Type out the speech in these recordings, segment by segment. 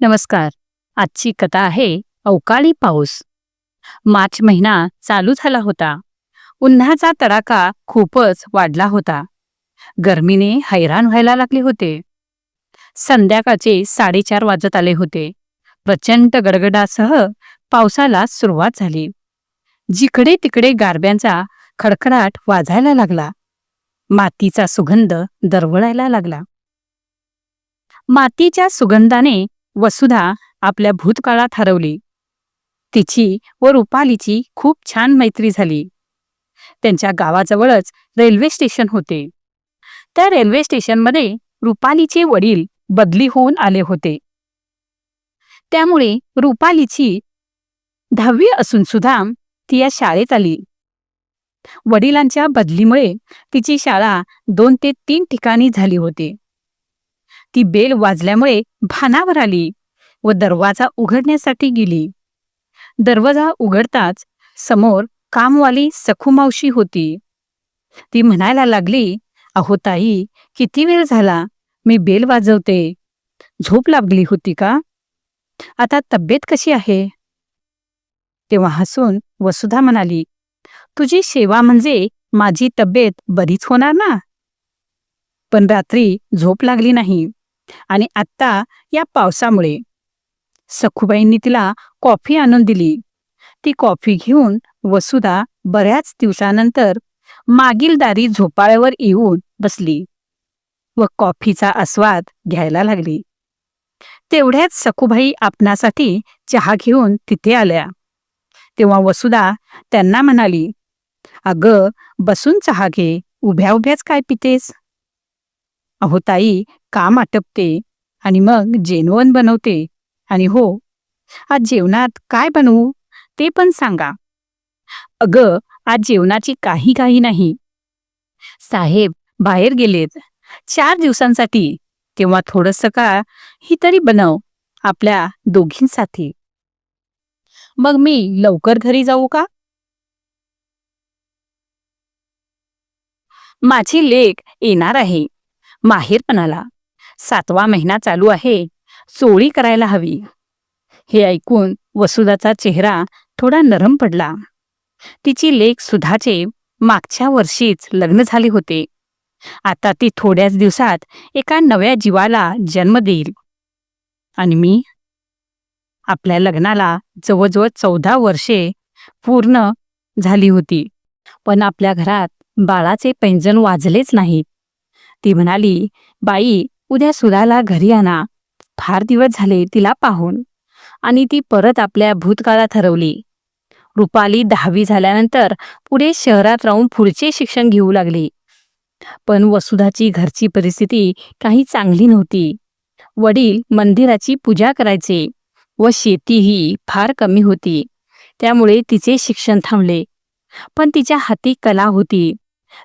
नमस्कार. आजची कथा आहे अवकाळी पाऊस. मार्च महिना चालू झाला होता. उन्हाचा तडाखा खूपच वाढला होता. गर्मीने हैराण व्हायला लागले होते. संध्याकाळचे साडेचार वाजत आले होते. प्रचंड गडगडासह पावसाला सुरुवात झाली. जिकडे तिकडे गारब्यांचा खडखडाट वाजायला लागला. मातीचा सुगंध दरवळायला लागला. मातीच्या सुगंधाने वसुधा आपल्या भूतकाळात हरवली. तिची व रुपालीची खूप छान मैत्री झाली. त्यांच्या गावाजवळच रेल्वे स्टेशन होते. त्या रेल्वे स्टेशनमध्ये रुपालीचे वडील बदली होऊन आले होते. त्यामुळे रुपालीची दहावी असून सुद्धा ती या शाळेत आली. वडिलांच्या बदलीमुळे तिची शाळा दोन ते तीन ठिकाणी झाली होती. ती बेल वाजल्यामुळे भानावर आली व दरवाजा उघडण्यासाठी गेली. दरवाजा उघडताच समोर कामवाली सखुमावशी होती. ती म्हणायला लागली अहो ताई किती वेळ झाला? मी बेल वाजवते. झोप लागली होती का? आता तब्येत कशी आहे? तेव्हा हसून वसुधा म्हणाली तुझी सेवा म्हणजे माझी तब्येत बरीच होणार ना? पण रात्री झोप लागली नाही. आणि आत्ता या पावसामुळे सखूबाईंनी तिला कॉफी आणून दिली. ती कॉफी घेऊन वसुधा बऱ्याच दिवसानंतर मागील दारी झोपाळ्यावर येऊन बसली व कॉफीचा आस्वाद घ्यायला लागली. तेवढ्याच सखूबाई आपणासाठी चहा घेऊन तिथे आल्या. तेव्हा वसुधा त्यांना म्हणाली अगं बसून चहा घे. उभ्या उभ्याच काय पितेस? अहो ताई काम आटपते आणि मग जेनवन बनवते. आणि हो आज जेवणात काय बनवू? ते पण सांगा. अगं आज जेवणाची काही काही नाही. साहेब बाहेर गेलेत. चार दिवसांसाठी. तेव्हा थोडस का ही तरी बनव आपल्या दोघींसाठी. मग मी लवकर घरी जाऊ का? माझी लेख येणार आहे. माहेरपणाला. सातवा महिना चालू आहे. चोळी करायला हवी. हे ऐकून वसुदाचा चेहरा थोडा नरम पडला. तिची लेख सुधाचे मागच्या वर्षीच लग्न झाले होते. आता ती थोड्याच दिवसात एका नव्या जीवाला जन्म देईल. आणि मी? आपल्या लग्नाला जवळजवळ चौदा वर्षे पूर्ण झाली होती. पण आपल्या घरात बाळाचे पैंजण वाजलेच नाहीत. ती म्हणाली बाई उद्या सुधाला घरी आणा. फार दिवस झाले तिला पाहून. आणि ती परत आपल्या भूतकाळात हरवली. रुपाली दहावी झाल्यानंतर पुढे शहरात राहून पुढचे शिक्षण घेऊ लागली. पण वसुधाची घरची परिस्थिती काही चांगली नव्हती. वडील मंदिराची पूजा करायचे व शेतीही फार कमी होती. त्यामुळे तिचे शिक्षण थांबले. पण तिच्या हाती कला होती.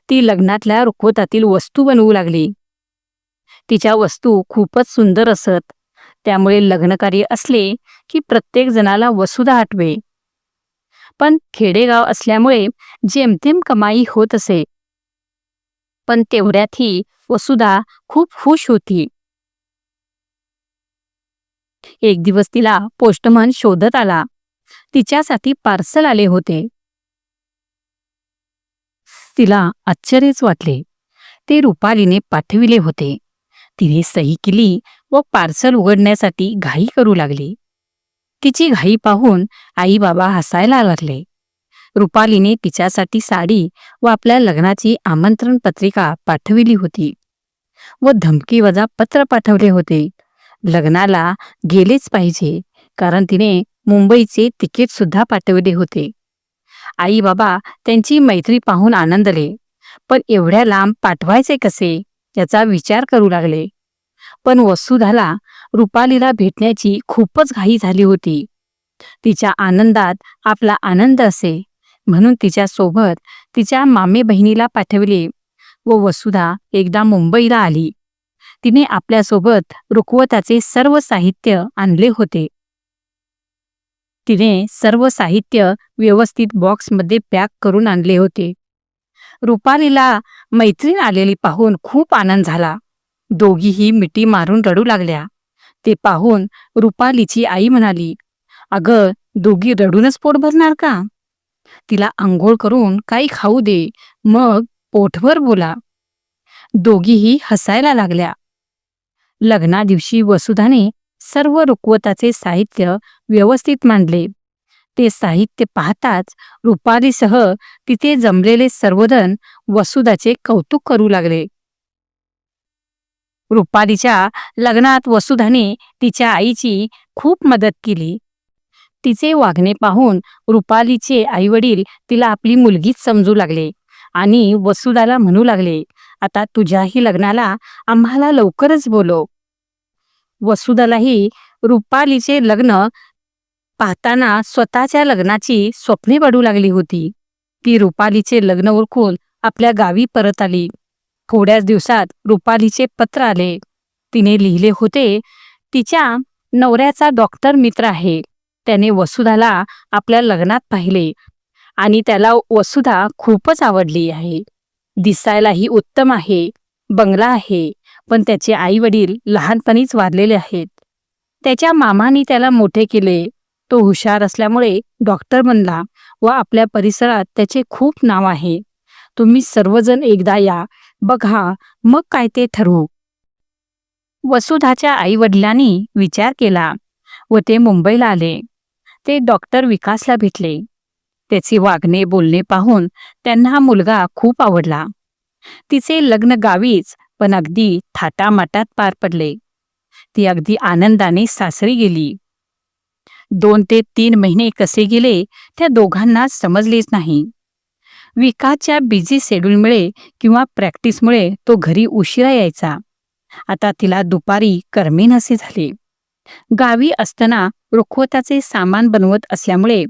ती लग्नातल्या रुखवतातील वस्तू बनवू लागली. तिच्या वस्तू खूपच सुंदर असत. त्यामुळे लग्नकार्य असले की प्रत्येक जणाला वसुधा आठवे. पण खेडेगाव असल्यामुळे जेमतेम कमाई होत असे. पण तेवढ्यातही वसुधा खूप खुश होती. एक दिवस तिला पोस्टमन शोधत आला. तिच्यासाठी पार्सल आले होते. तिला आश्चर्यच वाटले. ते रुपालीने पाठविले होते. तिने सही केली व पार्सल उघडण्यासाठी घाई करू लागली. तिची घाई पाहून आई बाबा हसायला लागले. रुपालीने तिच्यासाठी साडी व आपल्या लग्नाची आमंत्रण पत्रिका पाठविली होती व धमकी वजा पत्र पाठवले होते. लग्नाला गेलेच पाहिजे कारण तिने मुंबईचे तिकीट सुद्धा पाठवले होते. आई बाबा त्यांची मैत्री पाहून आनंदले. पण एवढ्या लांब पाठवायचे कसे? याचा विचार करू लागले. पण वसुधाला रुपालीला भेटण्याची खूपच घाई झाली होती. तिच्या आनंदात आपला आनंद असे. म्हणून तिच्या सोबत तिच्या मामे बहिणीला पाठवले व वसुधा एकदा मुंबईला आली. तिने आपल्यासोबत रुकवताचे सर्व साहित्य आणले होते. तिने सर्व साहित्य व्यवस्थित बॉक्समध्ये पॅक करून आणले होते. रुपालीला मैत्रीण आलेली पाहून खूप आनंद झाला. दोघीही मिठी मारून रडू लागल्या. ते पाहून रुपालीची आई म्हणाली अगं दोघी रडूनच पोट भरणार का? तिला आंघोळ करून काही खाऊ दे मग पोटभर बोला. दोघीही हसायला लागल्या. लग्ना दिवशी वसुधाने सर्व रुकवताचे साहित्य व्यवस्थित मांडले. ते साहित्य पाहताच रुपालीसह तिथे जमलेले सर्वजण वसुधाचे कौतुक करू लागले. रुपालीच्या लग्नात वसुधाने तिच्या आईची खूप मदत केली. तिचे वागणे पाहून रुपालीचे आईवडील तिला आपली मुलगीच समजू लागले आणि वसुधाला म्हणू लागले आता तुझ्याही लग्नाला आम्हाला लवकरच बोलव. वसुधालाही रुपालीचे लग्न पाहताना स्वतःच्या लग्नाची स्वप्ने पडू लागली होती. ती रुपालीचे लग्न ओळखून आपल्या गावी परत आली. थोड्याच दिवसात रुपालीचे पत्र आले. तिने लिहिले होते तिच्या नवऱ्याचा डॉक्टर मित्र आहे. त्याने वसुधाला आपल्या लग्नात पाहिले आणि त्याला वसुधा खूपच आवडली आहे. दिसायलाही उत्तम आहे बंगला आहे. पण त्याचे आई वडील लहानपणीच वारलेले आहेत. त्याच्या मामाने त्याला मोठे केले. तो हुशार असल्यामुळे डॉक्टर बनला व आपल्या परिसरात त्याचे खूप नाव आहे. तुम्ही सर्वजण एकदा या. बघा मग काय ते ठरवू. वसुधाच्या आई वडिलांनी विचार केला व ते मुंबईला आले. ते डॉक्टर विकासला भेटले. त्याचे वागणे बोलणे पाहून त्यांना हा मुलगा खूप आवडला. तिचे लग्न गावीच पण अगदी थाटामाटात पार पडले. ती अगदी आनंदाने सासरी गेली. दोन ते तीन महिने कसे गेले त्या दोघांना समजलेच नाही. विकासच्या बिझी शेड्यूलमुळे किंवा प्रॅक्टिसमुळे तो घरी उशिरा यायचा. आता तिला दुपारी करमेनसे झाले. गावी असताना रुखवताचे सामान बनवत असल्यामुळे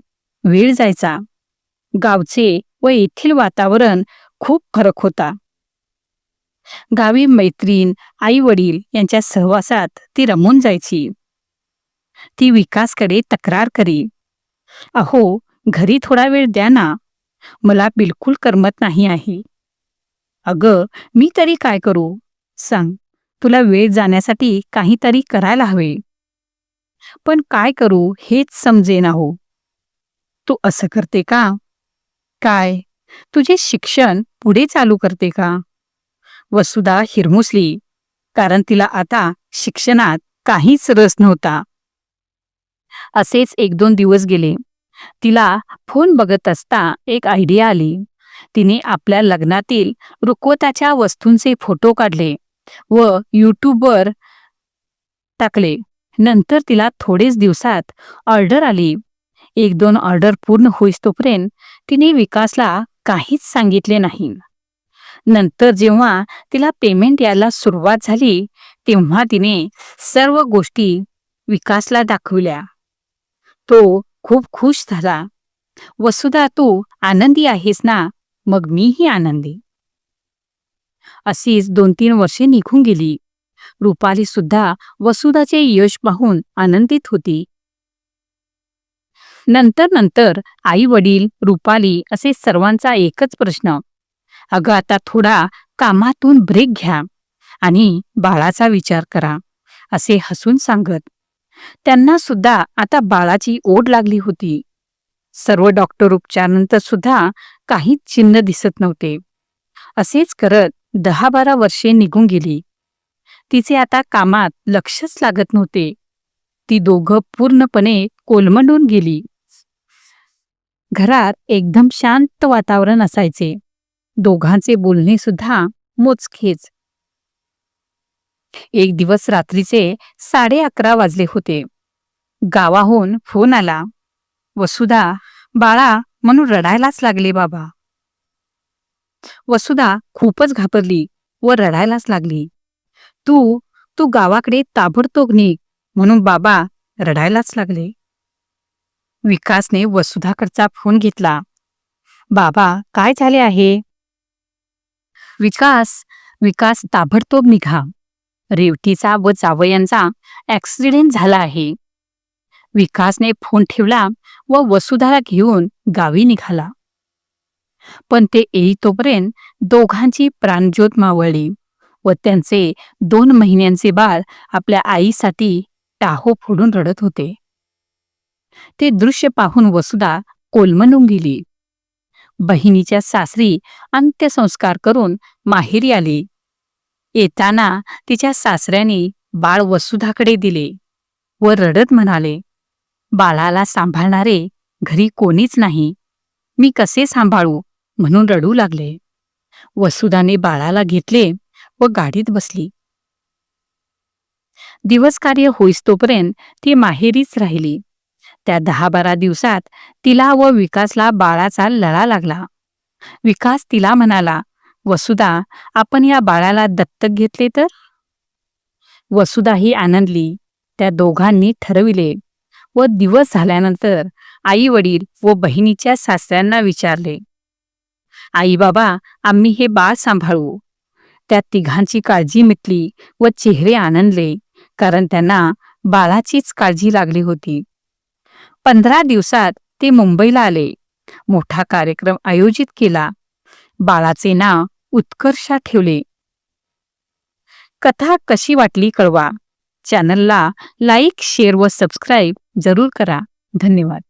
वेळ जायचा. गावचे व येथील वातावरण खूप फरक होता. गावी मैत्रीण आई वडील यांच्या सहवासात ती रमून जायची. ती विकासकडे तक्रार करी. अहो घरी थोडा वेळ द्या ना. मला बिलकुल करमत नाही आहे. अगं मी तरी काय करू? सांग. तुला वेळ जाण्यासाठी काहीतरी करायला हवे. पण काय करू हेच समजेना हो तू असं करते का? काय? तुझे शिक्षण पुढे चालू करते का? वसुधा हिरमुसली कारण तिला आता शिक्षणात काहीच रस नव्हता. असेच एक दोन दिवस गेले. तिला फोन बघत असता एक आयडिया आली. तिने आपल्या लग्नातील रुकवताच्या वस्तूंचे फोटो काढले व यूट्यूबवर टाकले. नंतर तिला थोडेच दिवसात ऑर्डर आली. एक दोन ऑर्डर पूर्ण होईस तोपर्यंत तिने विकासला काहीच सांगितले नाही. नंतर जेव्हा तिला पेमेंट यायला सुरुवात झाली तेव्हा तिने सर्व गोष्टी विकासला दाखविल्या. तो खूप खुश झाला. वसुधा तू आनंदी आहेस ना? मग मीही आनंदी. अशीच दोन तीन वर्षे निघून गेली. रुपाली सुद्धा वसुधाचे यश पाहून आनंदित होती. नंतर नंतर आई वडील रुपाली असे सर्वांचा एकच प्रश्न. अगं आता थोडा कामातून ब्रेक घ्या आणि बाळाचा विचार करा असे हसून सांगत. त्यांना सुद्धा आता बाळाची ओढ लागली होती. सर्व डॉक्टर उपचारानंतर सुद्धा काहीच चिन्ह दिसत नव्हते. असेच करत दहा बारा वर्षे निघून गेली. तिचे आता कामात लक्षच लागत नव्हते. ती दोघं पूर्णपणे कोलमडून गेली. घरात एकदम शांत वातावरण असायचे. दोघांचे बोलणे सुद्धा मोजखेच एक दिवस रात्रीचे साडे अकरा वाजले होते. गावाहून फोन आला. वसुधा बाळा म्हणून रडायलाच लागले बाबा. वसुधा खूपच घाबरली व रडायलाच लागली. तू तू गावाकडे ताबडतोब निघ म्हणून बाबा रडायलाच लागले. विकासने वसुधाकडचा फोन घेतला. बाबा काय झाले आहे? विकास विकास ताबडतोब निघा. रेवटीचा व जावयांचा ऍक्सिडेंट झाला आहे. विकासने फोन ठेवला व वसुधाला घेऊन गावी निघाला. पण ते येईतोपर्यंत दोघांची प्राणज्योत मावळली व त्यांचे दोन महिन्यांचे बाळ आपल्या आईसाठी टाहो फोडून रडत होते. ते दृश्य पाहून वसुधा कोलमनून गेली. बहिणीच्या सासरी अंत्यसंस्कार करून माहेरी आली. येताना तिच्या सासऱ्याने बाळ वसुधाकडे दिले व रडत म्हणाले बाळाला सांभाळणारे घरी कोणीच नाही. मी कसे सांभाळू म्हणून रडू लागले. वसुधाने बाळाला घेतले व गाडीत बसली. दिवस कार्य होईस्तोपर्यंत ती माहेरीच राहिली. त्या दहा बारा दिवसात तिला व विकासला बाळाचा लळा लागला. विकास तिला म्हणाला वसुधा आपण या बाळाला दत्तक घेतले तर? वसुधाही आनंदली त्या दोघांनी ठरविले व दिवस झाल्यानंतर आई वडील व बहिणीच्या सासऱ्यांना विचारले आई बाबा आम्ही हे बाळ सांभाळू. त्या तिघांची काळजी मिटली व चेहरे आनंदले कारण त्यांना बाळाचीच काळजी लागली होती. पंधरा दिवसात ते मुंबईला आले. मोठा कार्यक्रम आयोजित केला. बाळाचे नाव उत्कर्षा ठेवले. कथा कशी वाटली कळवा. चॅनलला लाईक शेअर व सबस्क्राईब जरूर करा. धन्यवाद.